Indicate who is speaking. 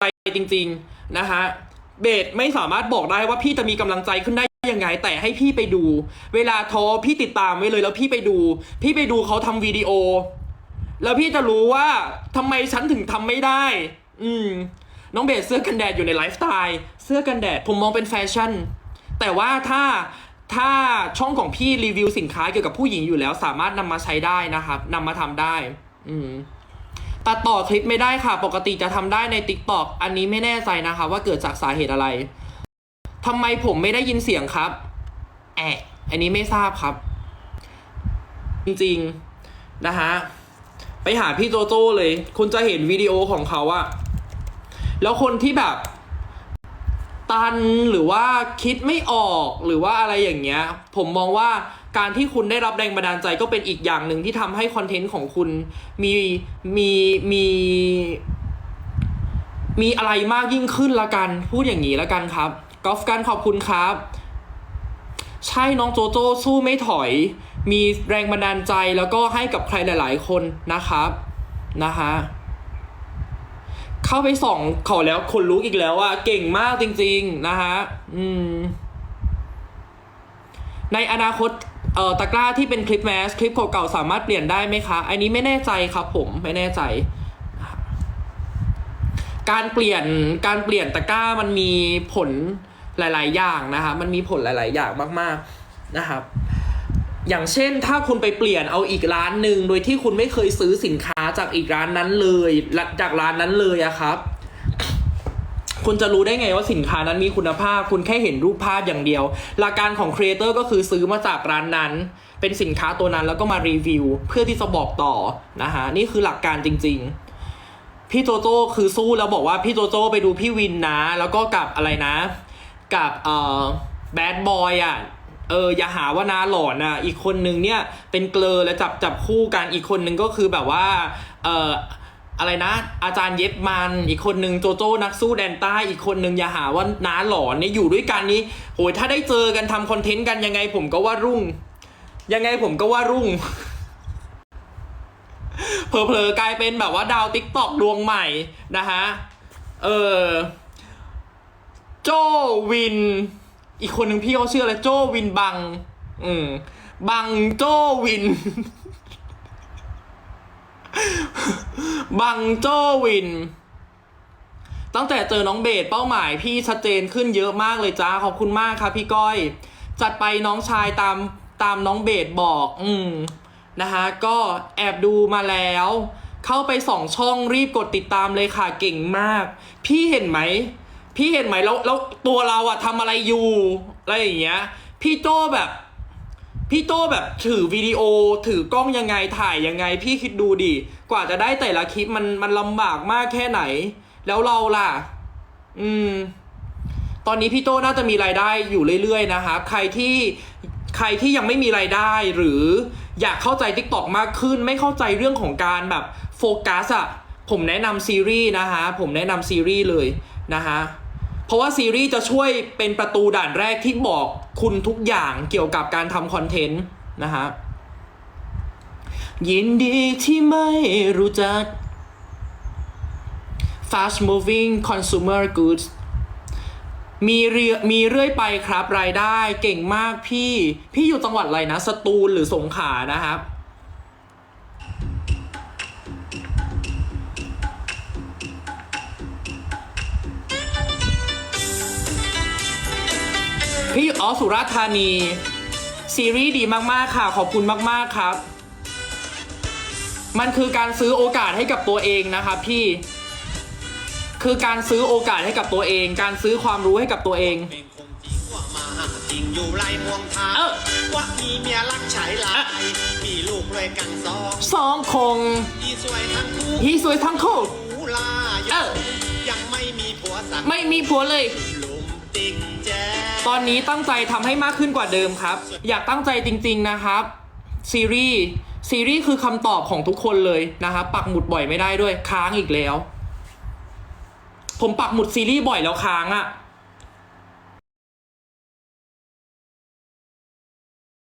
Speaker 1: ใจจริง ๆ นะฮะเบสไม่สามารถบอกได้ว่าพี่จะมีกำลังใจขึ้นได้ยังไง แต่ให้พี่ไปดู เวลาท้อพี่ติดตามไว้เลยแล้วพี่ไปดู พี่ไปดูเขาทำวิดีโอ แล้วพี่จะรู้ว่าทำไมฉันถึงทำไม่ได้ อืม น้องเบสเสื้อกันแดดอยู่ในไลฟ์สไตล์เสื้อกันแดดผมมองเป็นแฟชั่น แต่ว่าถ้าถ้าช่องของพี่รีวิวสินค้าเกี่ยวกับผู้หญิงอยู่แล้ว สามารถนำมาใช้ได้นะครับนำมาทำได้ อืม ตัดต่อคลิปไม่ได้ค่ะ ปกติจะทำได้ใน t ิ k t o k อันนี้ไม่แน่ใจนะคะ ว่าเกิดจากสาเหตุอะไรทำไมผมไม่ได้ยินเสียงครับ แอะอันนี้ไม่ทราบครับ จริงๆ นะฮะ ไปหาพี่โจโจ้เลย คุณจะเห็นวิดีโอของเขาอะแล้วคนที่แบบ ตันหรือว่าคิดไม่ออกหรือว่าอะไรอย่างเงี้ย ผมมองว่า การที่คุณได้รับแรงบันดาลใจก็เป็นอีกอย่างหนึ่งที่ทำให้คอนเทนต์ของคุณมีมีมีมีอะไรมากยิ่งขึ้นละกัน พูดอย่างนี้ละกันครับกอล์ฟกันขอบคุณครับ ใช่น้องโจโจ้สู้ไม่ถอย มีแรงบันดาลใจแล้วก็ให้กับใครหลาย ๆ คนนะครับนะฮะเข้าไปส่องเขาแล้วคนลุกอีกแล้วอะเก่งมากจริง ๆ นะฮะอืมในอนาคต เอ่อตะกร้าที่เป็นคลิปแมสคลิปเก่าๆสามารถเปลี่ยนได้ไหมคะ อันนี้ไม่แน่ใจครับผมไม่แน่ใจ การเปลี่ยนการเปลี่ยนตะกร้ามันมีผลหลาย ๆ อย่างนะคะมันมีผลหลาย ๆ อย่างมากๆนะครับ อย่างเช่นถ้าคุณไปเปลี่ยนเอาอีกร้านหนึ่งโดยที่คุณไม่เคยซื้อสินค้าจากอีกร้านนั้นเลยจากร้านนั้นเลยอะครับ คุณจะรู้ได้ไงว่าสินค้านั้นมีคุณภาพ คุณแค่เห็นรูปภาพอย่างเดียว หลักการของครีเอเตอร์ก็คือซื้อมาจากร้านนั้น เป็นสินค้าตัวนั้นแล้วก็มารีวิว เพื่อที่จะบอกต่อนะฮะนี่คือหลักการจริง ๆ พี่โจโจ้คือสู้แล้วบอกว่าพี่โจโจ้ไปดูพี่วินนะ แล้วก็กับอะไรนะ กับเอ่อแบดบอยอะเอออย่าหาว่านาหลอนอะอีกคนนึงเนี่ยเป็นเกลอแล้วจับจับคู่กันอีกคนนึงก็คือแบบว่าเออ อะไรนะ อาจารย์เย็บมัน อีกคนนึงโจโจ้นักสู้แดนใต้ อีกคนนึงอย่าหาว่าน้าหลอนเนี่ยอยู่ด้วยกันนี้โหยถ้าได้เจอกันทำคอนเทนต์กันยังไงผมก็ว่ารุ่ง ยังไงผมก็ว่ารุ่งเผลอๆกลายเป็นแบบว่าดาวติ๊กตอกดวงใหม่นะฮะ เออโจวิน อีกคนหนึ่งพี่เขาชื่ออะไรโจวินบัง อืม บังโจวิน บังโจวิน ตั้งแต่เจอน้องเบสเป้าหมายพี่ชัดเจนขึ้นเยอะมากเลยจ้าขอบคุณมากครับพี่ก้อย จัดไปน้องชายตามตามน้องเบสบอก อืมนะคะก็แอบดูมาแล้ว เข้าไปสองช่องรีบกดติดตามเลยค่ะเก่งมาก พี่เห็นไหม พี่เห็นไหมแล้วแล้วตัวเราอะทำอะไรอยู่อะไรอย่างเงี้ย พี่โจแบบ พี่โจ้แบบถือวิดีโอถือกล้องยังไงถ่ายยังไง พี่คิดดูดิกว่าจะได้แต่ละคลิปมันมันลำบากมากแค่ไหน แล้วเราล่ะ อืม ตอนนี้พี่โต้น่าจะมีรายได้อยู่เรื่อยๆนะครับใครที่ใครที่ยังไม่มีรายได้หรืออยากเข้าใจ t ิ k t o k มากขึ้น ไม่เข้าใจเรื่องของการแบบโฟกัสอะผมแนะนำซีรีส์นะฮะผมแนะนำซีรีส์เลยนะฮะ เพราะว่าซีรีส์จะช่วยเป็นประตูด่านแรกที่บอกคุณทุกอย่างเกี่ยวกับการทำคอนเทนต์นะฮะยินดีที่ไม่รู้จัก fast moving consumer goods มีเรือมีเรื่อยไปครับรายได้เก่งมากพี่ พี่อยู่จังหวัดอะไรนะ สตูลหรือสงขลานะครับ พี่อยู่อ๋อสุราษฎร์ธานี ซีรีส์ดีมากๆค่ะ ขอบคุณมากๆครับ มันคือการซื้อโอกาสให้กับตัวเองนะครับพี่ คือการซื้อโอกาสให้กับตัวเอง การซื้อความรู้ให้กับตัวเอง
Speaker 2: เพลงคงจริงว่ามาจริงอยู่ไรม่วงทา
Speaker 1: เออ
Speaker 2: ว่ามีเมียรักฉายหลายมีลูกด้วยกันสอง
Speaker 1: สองคง
Speaker 2: ที่สวยทั้งคู่
Speaker 1: พี่สวยทั้งคู่
Speaker 2: หูลา
Speaker 1: เออ
Speaker 2: ยังไม่มีผัวสัก
Speaker 1: ไม่มีผัวเลย
Speaker 2: หลุมติ๊กแจ๊
Speaker 1: ตอนนี้ตั้งใจทำให้มากขึ้นกว่าเดิมครับ อยากตั้งใจจริง ๆนะครับ ซีรีส์ซีรีส์คือคำตอบของทุกคนเลยนะครับปักหมุดบ่อยไม่ได้ด้วยค้างอีกแล้ว ผมปักหมุดซีรีส์บ่อยแล้วค้างอะ่ะ